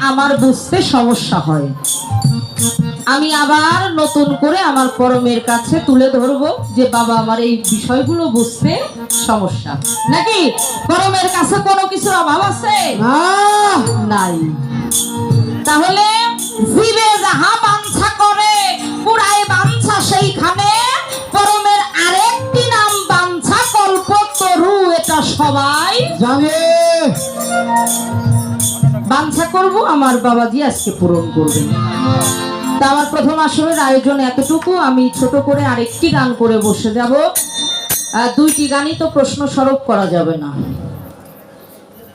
আমার বুঝতে সমস্যা হয়। আমি আবার নতুন করে আমার পরমের কাছে তুলে ধরবো যে বাবা আমার এই বিষয়গুলো বুঝতে সমস্যা। নাকি পরমের কাছে কোনো কিছুর অভাব আছে? নাই। তাহলে জীবে যাহা বাঞ্ছা করে পুরায় বাঞ্ছা সেইখানে পরমের আরেকটি নাম বাঞ্ছা কল্প তরু এটা সবাই জানে। করব, আমার বাবাজি আজকে পূরণ করবেন। তা আমার প্রথম আসরের আয়োজন এতটুকু, আমি ছোট করে আরেকটি গান করে বসে যাব। দুইটি গানই তো প্রশ্ন স্বরূপ করা যাবে না।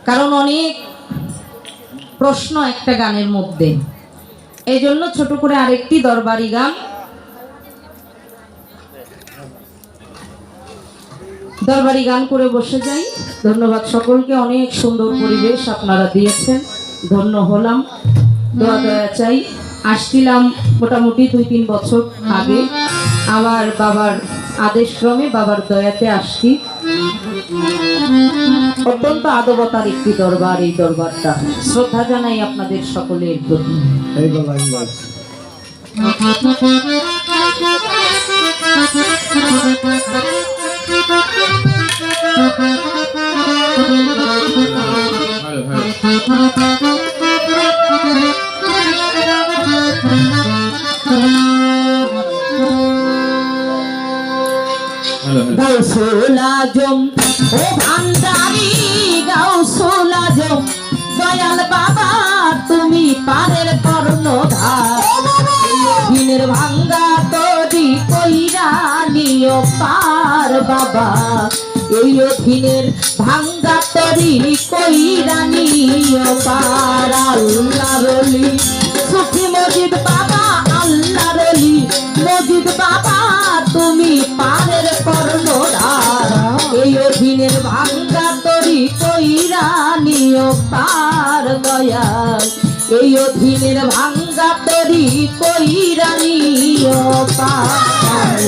কারণ অনেক প্রশ্ন একটা গানের মধ্যে। এই জন্য ছোট করে আরেকটি দরবারি গান। দরবারি গান করে বসে যাই। ধন্যবাদ সকলকে, অনেক সুন্দর পরিবেশ আপনারা দিয়েছেন। ধন্য হলাম। দোয়া দয়া চাই। আসছিলাম মোটামুটি দুই তিন বছর আগে। আমার বাবার আদেশক্রমে বাবার দয়াতে আসছি। অত্যন্ত আদবতার একটি দরবার এই দরবারটা। শ্রদ্ধা জানাই আপনাদের সকলের প্রতি। এই গলা আজম ও ভান্ডারি বাবা তুমি পারের কর্ণধার। দিনের ভাঙ্গা তরি কইরা নিও পার বাবা। এই অধীনের ভাঙ্গা তরি কইরা নিও পার রলি সুখী মজিদ বাবা আল্লাহ রলি মজিদ বাবা, তুমি পারের কর্ণধার। এই অধীনের ভাঙ্গা তরি কইরা নিও পার দয়াল? এই অধীনের ভাঙ্গা তরি কইরা নিও পার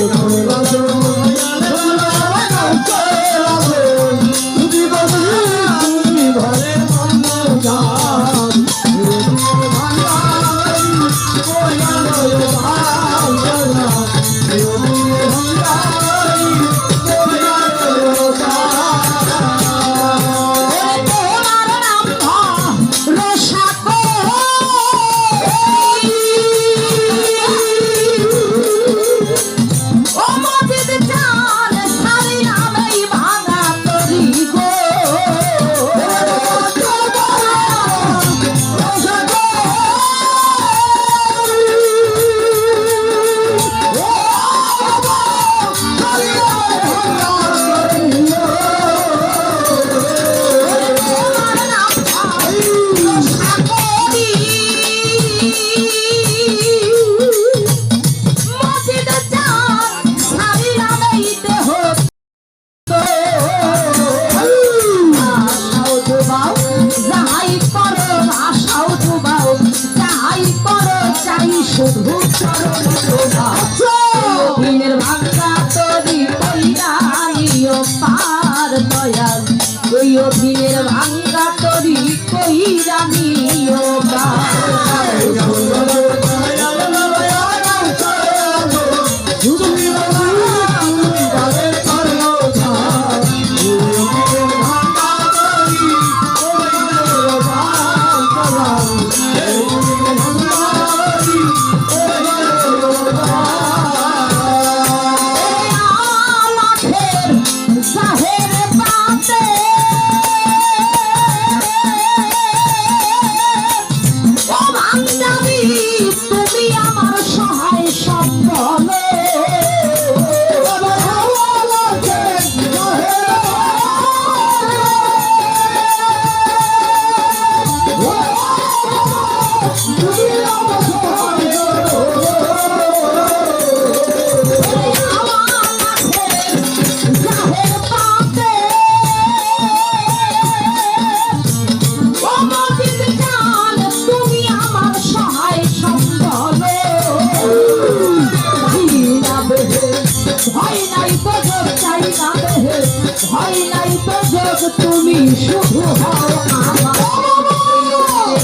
তুমি শুভ হও আমার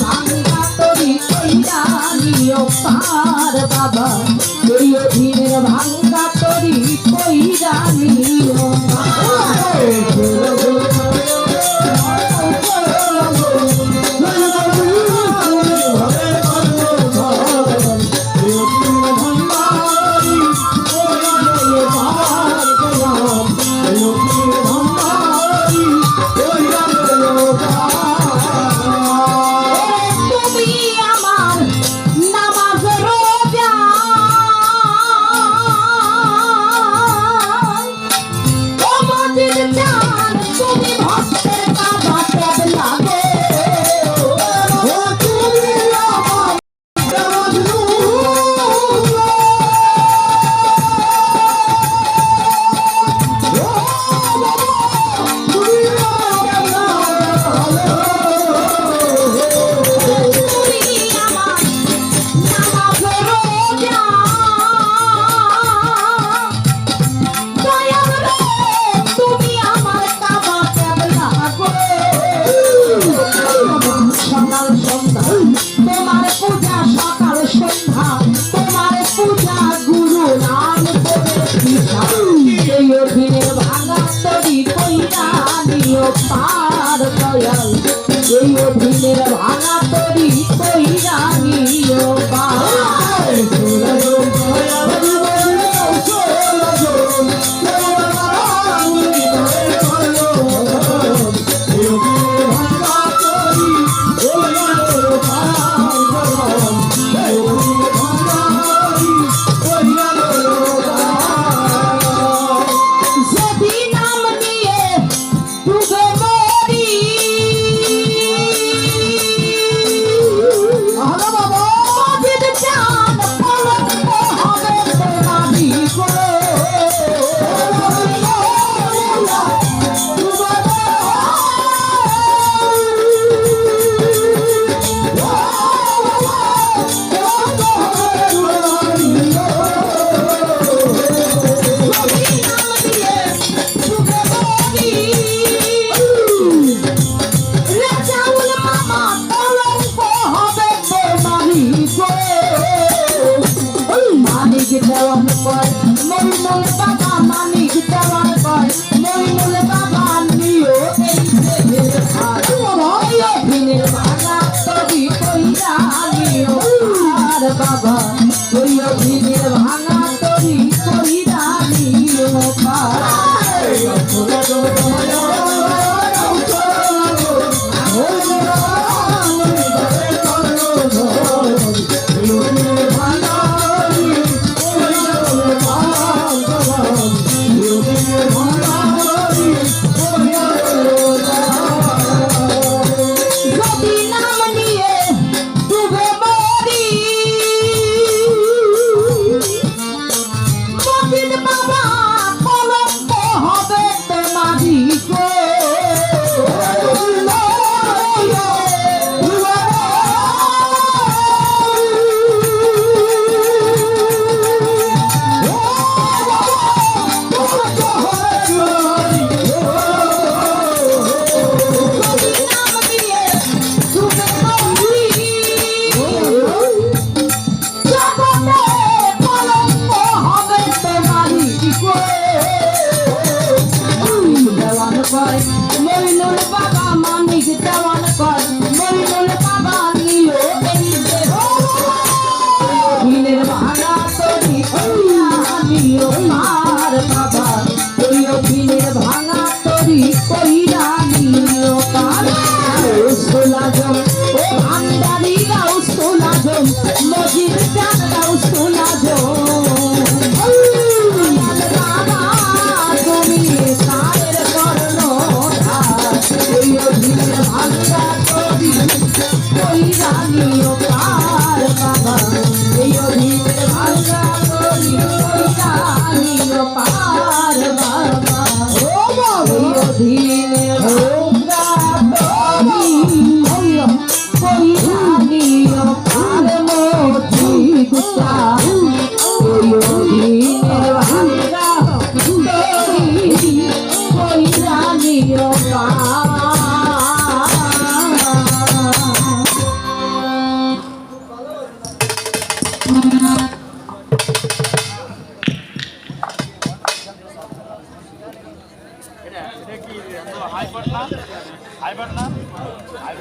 ভাঙা তরি কইরা নিও পা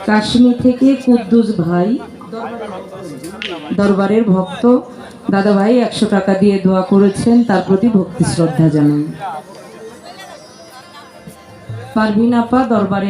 কাশ্মীর থেকে কুদ্দুস ভাই দরবারের ভক্ত দাদা ভাই একশো টাকা দিয়ে দোয়া করেছেন, তার প্রতি ভক্তি শ্রদ্ধা জানান। পারভিন আপা দরবারে